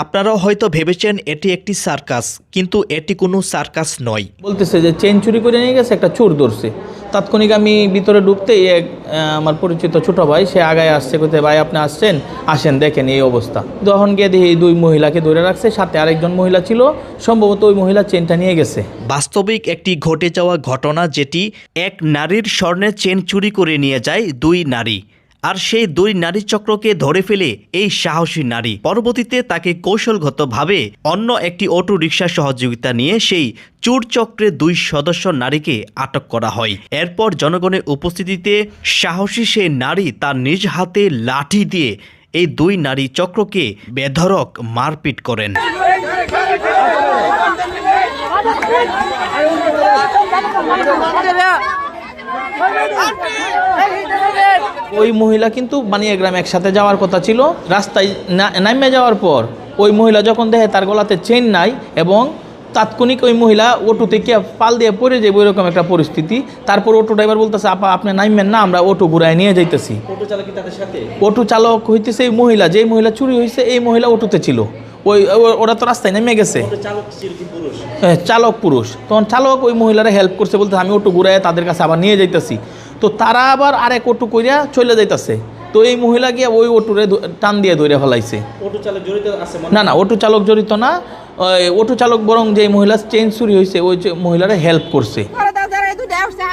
আপনারাও হয়তো ভেবেছেন এটি একটি সার্কাস কিন্তু এটি কোনো সার্কাস নয়। বলতেছে যে চেন চুরি করে নিয়ে গেছে একটা চোর ধরছে। তাৎক্ষণিক আমি ভিতরে ঢুকতেই এক আমার পরিচিত ছোট ভাই সে আগায় আসছে কোথায় ভাই আপনি আসছেন? আসেন দেখেন এই অবস্থা। তখন গিয়ে দেখি এই দুই মহিলাকে ধরে রাখছে সাথে আরেকজন মহিলা ছিল সম্ভবত ওই মহিলা চেনটা নিয়ে গেছে। বাস্তবিক একটি ঘটে যাওয়া ঘটনা যেটি এক নারীর স্বর্ণের চেন চুরি করে নিয়ে যায় দুই নারী। আর সেই দুই নারী চক্রকে ধরে ফেলে এই সাহসী নারী পরবর্তীতে তাকে কৌশলগতভাবে অন্য একটি অটো রিক্সা সহযোগিতা নিয়ে সেই চোর চক্রের দুই সদস্য নারীকে আটক করা হয় এরপর জনগণের উপস্থিতিতে সাহসী সেই নারী তার নিজ হাতে লাঠি দিয়ে এই দুই নারী চক্রকে বেধরক মারপিট করেন ওই মহিলা কিন্তু বানিয়া গ্রামে একসাথে যাওয়ার কথা ছিল। রাস্তায় না- নামিয়ে যাওয়ার পর ওই মহিলা যখন দেখে তার গলাতে চেন নাই এবং তাৎক্ষণিক ওই মহিলা অটো থেকে পাল দিয়ে পড়ে যাবে ওইরকম একটা পরিস্থিতি। তারপর অটো ড্রাইভার বলতেছে আপা আপনি নামবেন না আমরা অটো ঘুরায় নিয়ে যাইতেছি। অটো চালক হইতেছে এই মহিলা যেই মহিলা চুরি হয়েছে এই মহিলা অটোতে ছিল। ওই ওরা তো রাস্তায় নেমে গেছে। হ্যাঁ, চালক পুরুষ। তখন চালক ওই মহিলারা হেল্প করছে বলতে আমি অটো ঘুরাই তাদের কাছে আবার নিয়ে যাইতেছি। তো তারা আবার আরেক অটো করিয়া চলে যাইতেছে। তো এই মহিলা গিয়ে ওই অটোরে টান দিয়ে ধরে ফেলাইছে। না না অটো চালক জড়িত না। ওই অটো চালক বরং যে মহিলা চেঞ্জ চুরি হয়েছে ওই যে মহিলারা হেল্প করছে।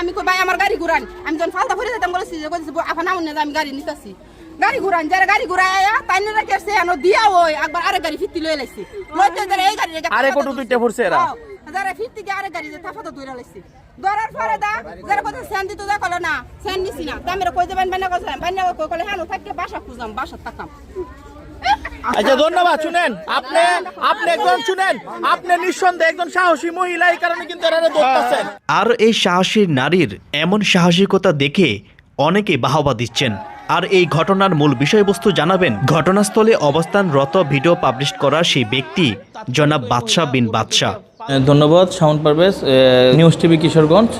আমি কই ভাই আমার গাড়ি ঘুরান। আমি যখন ফালতা ফুরে যেতাম বলেছি যে আমি গাড়ি নিতেছি। গাড়ি ঘুরান যারা গাড়ি ঘুরায় আয়া তাই না রেখেছে এনো দিয়া ওই একবার আরেক গাড়ি ফিরতি লয়ে লাইছি। লইতে যারা এই গাড়ি রেখে আরেক অটো দুইটা ফুরছে এরা? যারা ফিরতি গিয়ে আরেক গাড়ি তাফা তো দূরে লাইছি। ধরার পরে দা যারা কথা সেন দিতে দা কলে না সেন নিছি না। দামের কই দেবেন বান্না কইছিলাম বান্না কই কলে হ্যাঁ থাকতে বাসা খুঁজাম বাসা তাকাম আচ্ছা ধন্যবাদ শুনেন আপনি আপনি একজন শুনেন আপনি নিঃসন্দেহে একজন সাহসী মহিলা এই কারণে কিন্তু এরা ধরতেছেন। আর এই সাহসী নারীর এমন সাহসিকতা দেখে অনেকে বাহবা দিচ্ছেন। আর এই ঘটনার মূল বিষয়বস্তু জানাবেন ঘটনাস্থলে অবস্থানরত ভিডিও পাবলিশ করা সেই ব্যক্তি, জনাব বাদশাহ বিন বাদশাহ। ধন্যবাদ Shaon Parvez. News TV Kishoreganj.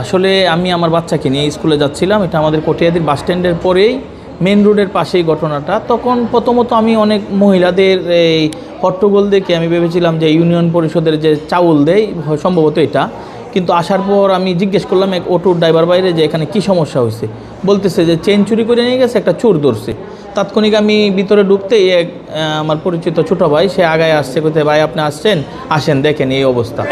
আসলে আমি আমার বাচ্চাকে নিয়ে স্কুলে যাচ্ছিলাম, এটা আমাদের কটিয়াদির বাস স্ট্যান্ডের পরেই। মেন রোডের পাশেই ঘটনাটা। তখন প্রথমত আমি অনেক মহিলাদের এই হট্টগোল দেখে আমি ভেবেছিলাম যে ইউনিয়ন পরিষদের যে চাউল দেয় সম্ভবত এটা। কিন্তু আসার পর আমি জিজ্ঞেস করলাম এক অটোর ড্রাইভার বাইরে যে এখানে কি সমস্যা হয়েছে। বলতেছে যে চেন চুরি করে নিয়ে গেছে একটা চোর ধরছে। তাৎক্ষণিক আমি ভিতরে ঢুকতেই এক আমার পরিচিত ছোট ভাই সে আগায় আসছে কোথায় ভাই আপনি আসছেন? আসেন দেখেন এই অবস্থা।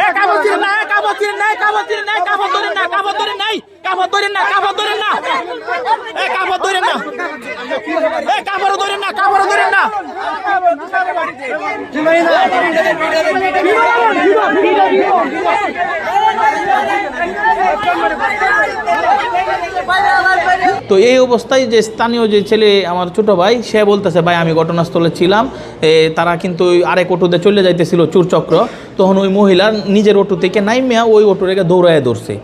তো এই অবস্থায় যে স্থানীয় যে ছেলে আমার ছোট ভাই, সে বলতেছে, ভাই, আমি ঘটনাস্থলে ছিলাম। তারা কিন্তু আরেক অটোতে চলে যাইতেছিল চুরচক্র। তখন ওই মহিলা নিজের অটো থেকে নাইমিয়া ওই অটো রেখে দৌড়ায় ধরছে।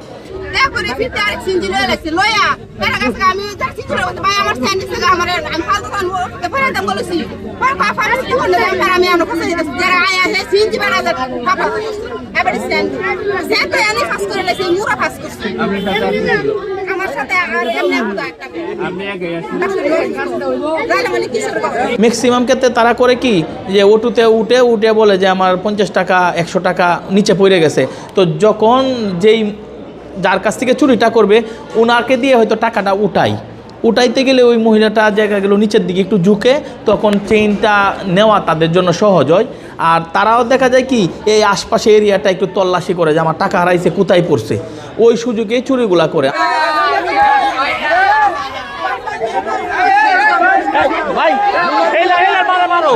আমি ম্যাক্সিমাম ক্ষেত্রে তারা করে কি? যে অটোতে উঠে উঠে বলে যে আমার পঞ্চাশ টাকা একশো টাকা নিচে পড়ে গেছে। তো যখন যেই যার কাছ থেকে চুরিটা করবে ওনাকে দিয়ে হয়তো টাকাটা উঠাই। উঠাইতে গেলে ওই মহিলাটা জায়গা গেল নিচের দিকে একটু ঝুঁকে তখন চেইনটা নেওয়া তাদের জন্য সহজ হয়। আর তারাও দেখা যায় কি এই আশপাশে এরিয়াটা একটু তল্লাশি করে যে আমার টাকা হারাইছে কোথায় পড়ছে? ওই সুযোগে চুরিগুলা করে।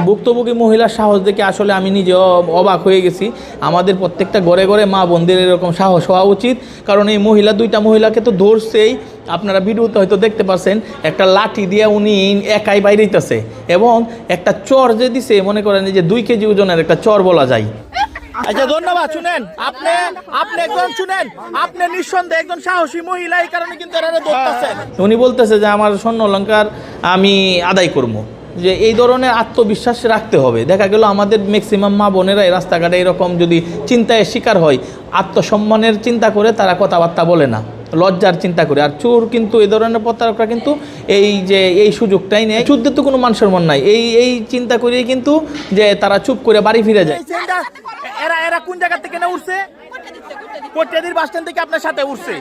ভুক্তভোগী মহিলার সাহস দেখে আসলে আমি নিজে অবাক হয়ে গেছি। আমাদের প্রত্যেকটা ঘরে ঘরে মা বোনদের এরকম সাহস হওয়া উচিত। কারণ এই মহিলা, দুইটা মহিলাকে তো ধরছেই। আপনারা ভিডিওতে হয়তো দেখতে পাচ্ছেন একটা লাঠি দিয়ে উনি একাই বাইরেইতেছে এবং একটা চর যে দিছে, মনে করেন যে দুই কেজি ওজনের একটা চর বলা যায়। আচ্ছা ধন্যবাদ, শুনেন। আপনি আপনি একজন, শুনেন। আপনি নিঃসন্দেহে একজন সাহসী মহিলা, এই কারণে কিন্তু এরা উনি বলতেছে যে, আমার স্বর্ণ অলঙ্কার আমি আদায় করব। যে এই ধরনের আত্মবিশ্বাস রাখতে হবে। দেখা গেল আমাদের ম্যাক্সিমাম মা বোনেরা এই রাস্তাঘাটে এরকম যদি চিন্তায় শিকার হয় আত্মসম্মানের চিন্তা করে তারা কথাবার্তা বলে না লজ্জার চিন্তা করে। আর চোর কিন্তু এই ধরনের প্রতারকরা কিন্তু এই যে এই সুযোগটাই নেই যুদ্ধে তো কোনো মানুষের মন নাই। এই এই চিন্তা করেই কিন্তু যে তারা চুপ করে বাড়ি ফিরে যায়। এরা এরা কোন জায়গা থেকে না উঠছে কোটিয়াদির বাস স্ট্যান্ড থেকে আপনার সাথে উঠছে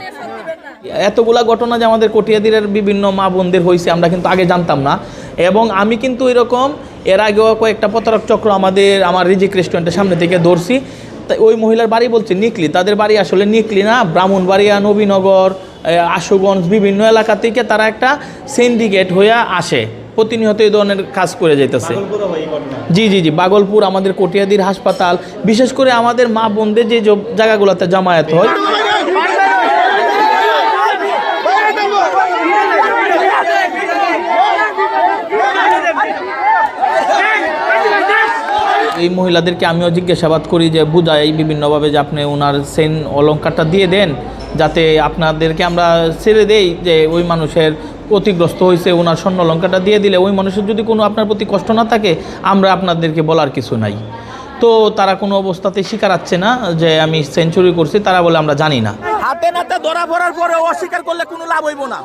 এতগুলা ঘটনা যে আমাদের কটিয়াদিরের বিভিন্ন মা বোনদের হয়েছে আমরা কিন্তু আগে জানতাম না। এবং আমি কিন্তু এরকম এর আগেও কয়েকটা প্রতারক চক্র আমাদের আমার রিজিক রেস্টুরেন্টের সামনে থেকে ধরছি। তাই ওই মহিলার বাড়ি বলছে নিকলি তাদের বাড়ি আসলে নিকলি না ব্রাহ্মণবাড়িয়া নবীনগর আশুগঞ্জ বিভিন্ন এলাকা থেকে তারা একটা সিন্ডিকেট হয়ে আসে প্রতিনিয়ত এই ধরনের কাজ করে যাইতেছে। জি জি জি বাগলপুর আমাদের কটিয়াদির হাসপাতাল বিশেষ করে আমাদের মা বোনদের যে জায়গাগুলোতে জামায়াত হয়। এই মহিলাদেরকে আমিও জিজ্ঞাসাবাদ করি যে, বুঝাই বিভিন্নভাবে যে আপনি ওনার সেন অলঙ্কারটা দিয়ে দেন, যাতে আপনাদেরকে আমরা ছেড়ে দেই যে ওই মানুষের ক্ষতিগ্রস্ত হয়েছে ওনার স্বর্ণ অলঙ্কারটা দিয়ে দিলে ওই মানুষের যদি কোনো আপনার প্রতি কষ্ট না থাকে, আমরা আপনাদেরকে বলার কিছু নাই। তো তারা কোনো অবস্থাতে স্বীকারাচ্ছে না যে আমি সেঞ্চুরি করছি, তারা বলে আমরা জানি না। হাতে নাতে ধরা পড়ার পরে অস্বীকার করলে কোনো লাভ হইব না।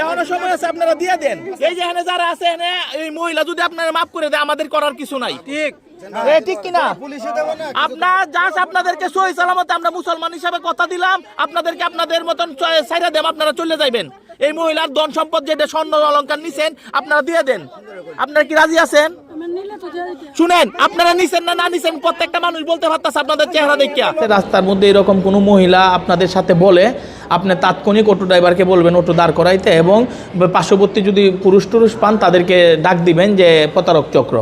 এখনও সময় আছে আপনারা দিয়ে দেন। এই যে এখানে যারা আছে এখানে এই মহিলা যদি আপনারা মাফ করে দেয় আমাদের করার কিছু নাই। ঠিক। ঠিক কিনা? আপনার জাস্ট আপনাদেরকে সহি সালামতে আমরা মুসলমান হিসাবে কথা দিলাম আপনাদেরকে আপনাদের মতন সাইরা দেব আপনারা চলে যাইবেন। এই মহিলার ধন সম্পদ যেটা স্বর্ণ অলঙ্কার নিছেন আপনারা দিয়ে দেন। আপনারা কি রাজি আছেন? শুনেন আপনারা নিছেন না না নিছেন প্রত্যেকটা মানুষ বলতে পারতাছে আপনাদের চেহারা দেখিয়া। রাস্তার মধ্যে এরকম কোনো মহিলা আপনাদের সাথে বলে আপনি তাৎক্ষণিক অটো ড্রাইভারকে বলবেন অটো দাঁড় করাইতে এবং পার্শ্ববর্তী যদি পুরুষ টুরুষ পান তাদেরকে ডাক দিবেন যে প্রতারক চক্র।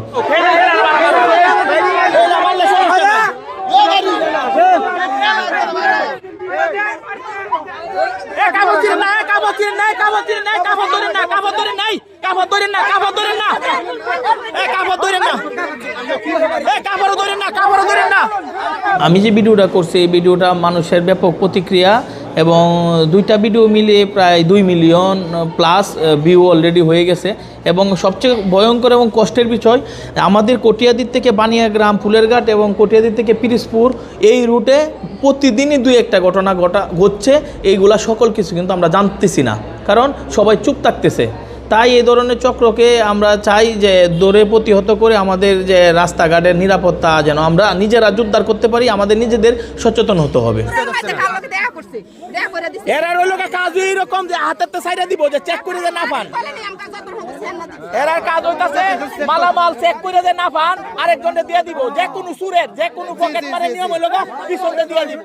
আমি যে ভিডিওটা করছি, এই ভিডিওটা মানুষের ব্যাপক প্রতিক্রিয়া এবং দুইটা ভিডিও মিলিয়ে প্রায় দুই মিলিয়ন প্লাস ভিউ অলরেডি হয়ে গেছে। এবং সবচেয়ে ভয়ঙ্কর এবং কষ্টের বিষয়, আমাদের কটিয়াদির থেকে বানিয়া বানিয়াগ্রাম, ফুলেরঘাট এবং কটিয়াদির থেকে পিরিসপুর এই রুটে প্রতিদিনই দুই একটা ঘটনা ঘটা, ঘটছে। এইগুলা সকল কিছু কিন্তু আমরা জানতেছি না। কারণ সবাই চুপ থাকতেছে। তাই এই ধরনের চক্রকে আমরা চাই যে দৌড়ে প্রতিহত করে আমাদের যে রাস্তাঘাটের নিরাপত্তা যেন আমরা নিজেরা জোরদার করতে পারি আমাদের নিজেদের সচেতন হতে হবে। এরা রইল কাজ যে হাতের সাইডে দিব যে চেক করে যে না পান। এরার কাজ হইতাছে মালামাল চেক করে যে না পান দিয়ে দিব যে কোনো সুরের যে কোনো পকেট মারে নিয়ম হইল গা, দিয়ে দিয়ে দিব।